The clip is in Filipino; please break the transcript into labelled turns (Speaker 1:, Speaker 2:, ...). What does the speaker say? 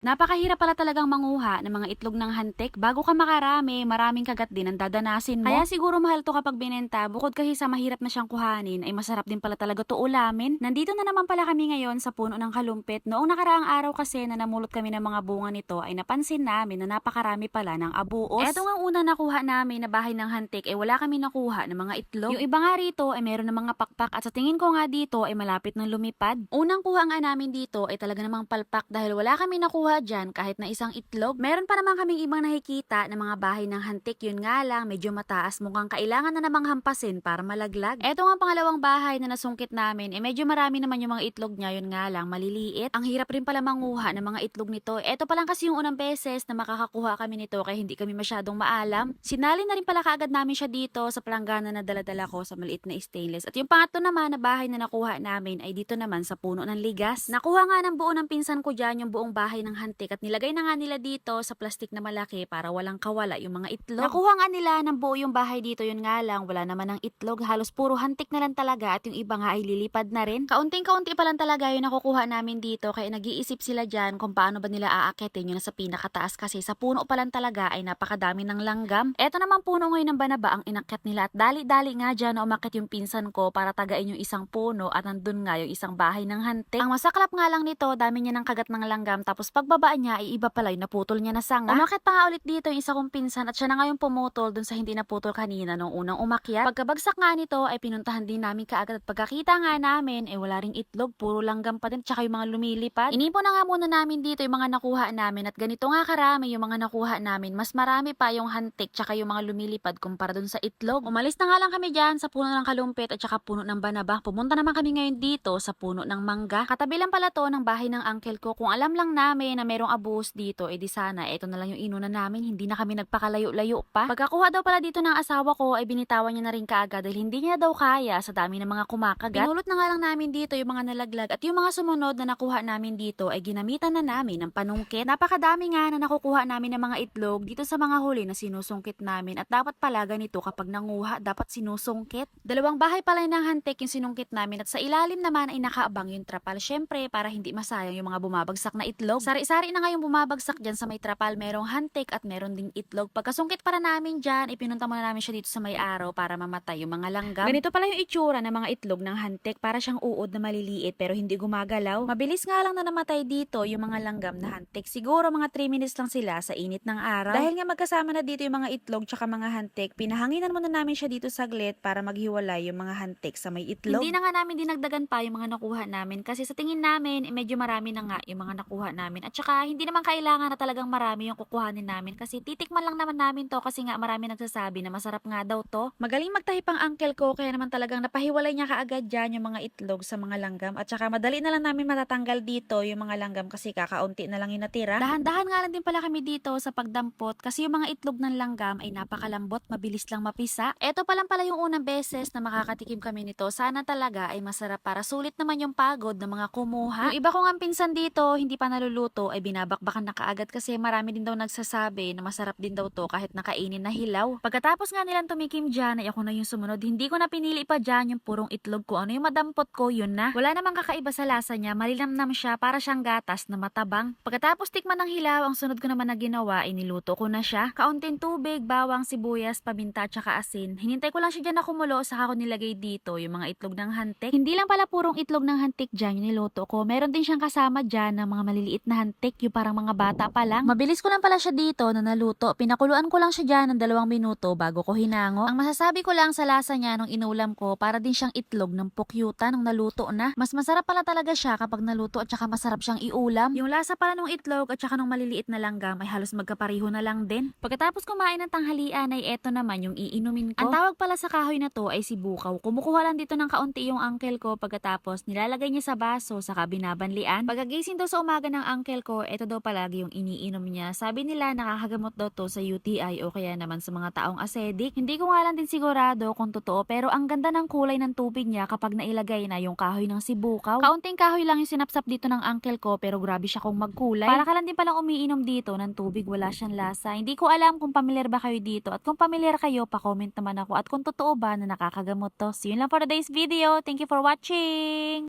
Speaker 1: Napakahirap pala talagang manguha ng mga itlog ng hantik. Bago ka makarami, maraming kagat din ang dadanasin mo. Kaya siguro mahal to kapag binenta. Bukod kasi sa mahirap na siyang kuhanin, ay masarap din pala talaga to ulamin. Nandito na naman pala kami ngayon sa puno ng kalumpit. Noong nakaraang araw kasi na namulot kami ng mga bunga nito, ay napansin namin na napakarami pala ng abuos. Eto nga unang nakuha namin na bahay ng hantik, ay wala kami nakuha ng mga itlog. Yung iba nga rito ay meron ng mga pakpak at sa tingin ko nga dito ay malapit ng lumipad. Unang kuha nga namin dito ay talaga namang palpak dahil wala kami nakuha dyan kahit na isang itlog. Meron pa naman kaming ibang nakikita ng mga bahay ng hantik. Yun nga lang, medyo mataas. Mukhang kailangan na namang hampasin para malaglag. Eto nga pangalawang bahay na nasungkit namin, eh medyo marami naman yung mga itlog niya. Yun nga lang, maliliit. Ang hirap rin pala manguha ng mga itlog nito. Eto pa lang kasi yung unang beses na makakakuha kami nito kaya hindi kami masyadong maalam. Sinali na rin pala kaagad namin siya dito sa palanggana na daladala ko sa maliit na stainless. At yung pangatlo naman na bahay na nakuha namin ay dito naman sa puno ng ligas. Nakuha nga ng buo ng pinsan ko dyan yung buong bahay ng hantik at nilagay na nga nila dito sa plastic na malaki para walang kawala yung mga itlog. Nakuha nga nila ng buo yung bahay dito yun nga lang wala naman ng itlog halos puro hantik na lang talaga at yung iba nga ay lilipad na rin. Kaunting-kaunti pa lang talaga yung nakukuha namin dito kaya nag-iisip sila dyan kung paano ba nila aakitin yung nasa pinakataas kasi sa puno pa lang talaga ay napakadami ng langgam. Eto naman puno ngayon ng banaba ang inakyat nila at dali-dali nga dyan na umakit yung pinsan ko para tagain yung isang puno at nandun nga yung isang bahay ng hantik. Ang masaklap nga lang nito, dami niya ng kagat ng langgam tapos pagbaba niya ay iba pala yung naputol niya na sanga. Umakit pa nga ulit dito yung isa kong pinsan at siya na nga yung pumutol dun sa hindi naputol kanina nung unang umakyat. Pagkabagsak nga nito ay pinuntahan din namin kaagad at pagkakita nga namin ay wala ring itlog, puro langgam pa din tsaka yung mga lumilipad. Inipo na nga muna namin dito yung mga nakuha namin at ganito nga karami yung mga nakuha namin. Mas marami pa yung hantik tsaka yung mga lumilipad kumpara dun sa itlog. Umalis na nga lang kami dyan sa puno ng kalumpit at tsaka puno ng banaba. Pumunta naman kami ngayon dito sa puno ng mangga. Katabi lang pala to ng bahay ng uncle ko. Kung alam lang namin na merong abus dito, edi sana eto na lang yung inuna namin. Hindi na kami nagpakalayo-layo pa. Pagkakuha daw pala dito ng asawa ko ay binitawan niya na rin kaagad dahil hindi niya daw kaya sa dami ng mga kumakagat. Pinulot na nga lang namin dito yung mga nalaglag at yung mga sumunod na nakuha namin dito ay ginamitan na namin ng panungkit. Napakadami nga na nakukuha namin ng mga itlog dito sa mga huli na sinusungkit namin at dapat pala ganito kapag nanguha dapat sinusungkit. Dalawang bahay pala ng hantik yung sinungkit namin at sa ilalim naman ay nakaabang yung trapal. Syempre para hindi masayang yung mga bumabagsak na itlog. Sari-sari na nga yung bumabagsak dyan sa may trapal. Merong hantik at meron ding itlog. Pagkasungkit para namin dyan, ipinunta muna namin siya dito sa may araw para mamatay yung mga langgam. Ganito pala yung itsura ng mga itlog ng hantik. Para siyang uod na maliliit pero hindi gumagalaw. Mabilis nga lang na namatay dito yung mga langgam na hantik. Siguro mga 3 minutes lang sila sa init ng araw. Dahil nga magkasama na dito yung mga itlog tsaka mga hantik, pinahanginan muna namin siya dito saglit para maghiwalay yung mga hantik sa may itlog. Hindi na nga namin dinagdagan pa yung mga nakuha namin kasi sa tingin namin, eh, medyo marami na nga yung mga nakuha namin. At saka hindi naman kailangan na talagang marami yung kukuhanin namin kasi titikman lang naman namin to kasi nga marami nagsasabi na masarap nga daw to. Magaling magtahi pang uncle ko kaya naman talagang napahiwalay niya kaagad dyan yung mga itlog sa mga langgam at saka madali na lang namin matatanggal dito yung mga langgam kasi kakaunti na lang yung natira. Dahan-dahan nga lang din pala kami dito sa pagdampot kasi yung mga itlog ng langgam ay napakalambot, mabilis lang mapisa. Eto pa lang pala yung unang beses na makakatikim kami nito. Sana talaga ay masarap para sulit naman yung pagod ng mga kumuha. Yung iba kong ang pinsan dito, hindi pa naluluto ay binabakbakan na kaagad kasi marami din daw nagsasabi na masarap din daw to kahit nakainin na hilaw. Pagkatapos nga nilang tumikim dyan ay ako na yung sumunod. Hindi ko na pinili pa dyan yung purong itlog ko. Ano yung madampot ko, yun na. Wala namang kakaiba sa lasa niya. Malinamnam siya para siyang gatas na matabang. Pagkatapos tikman ng hilaw, ang sunod ko naman na ginawa ay niluto ko na siya. Kaunting tubig, bawang, sibuyas, paminta, tsaka asin. Hinintay ko lang siya dyan na kumulo saka ko nilagay dito yung mga itlog ng hantik. Hindi lang pala purong itlog ng hantik dyan yung niluto ko. Meron din siyang kasama dyan ng mga maliliit na hantik, yung parang mga bata pa lang. Mabilis ko lang pala siya dito na naluto. Pinakuluan ko lang siya dyan ng dalawang minuto bago ko hinango. Ang masasabi ko lang sa lasa niya nung inulam ko, para din siyang itlog ng pukyuta nung naluto na. Mas masarap pala talaga siya kapag naluto at saka masarap siyang iulam. Yung lasa pala nung itlog at saka nung maliliit na langgam ay halos magkapariho na lang din. Pagkatapos kumain ng tanghalian ay eto naman yung iinumin ko. Ang tawag pala sa kahoy na to ay sibukaw. Kumukuha lang dito ng kaunti yung uncle ko pagkatapos nilalagay niya sa baso saka binabanlian. Pagkagising daw sa umaga ng uncle ko, eto daw palagi yung iniinom niya. Sabi nila nakakagamot daw to sa UTI o kaya naman sa mga taong acidic. Hindi ko nga lang din sigurado kung totoo pero ang ganda ng kulay ng tubig niya kapag nailagay na yung kahoy ng sibukaw. Kaunting kahoy lang yung sinapsap dito ng uncle ko pero grabe siya kung magkulay. Para ka lang din palang umiinom dito ng tubig wala siyang lasa. Hindi ko alam kung pamilyar ba kayo dito at kung pamilyar kayo pa-comment naman ako at kung totoo ba na nakakagamot to. See you lang for today's video. Thank you for watching!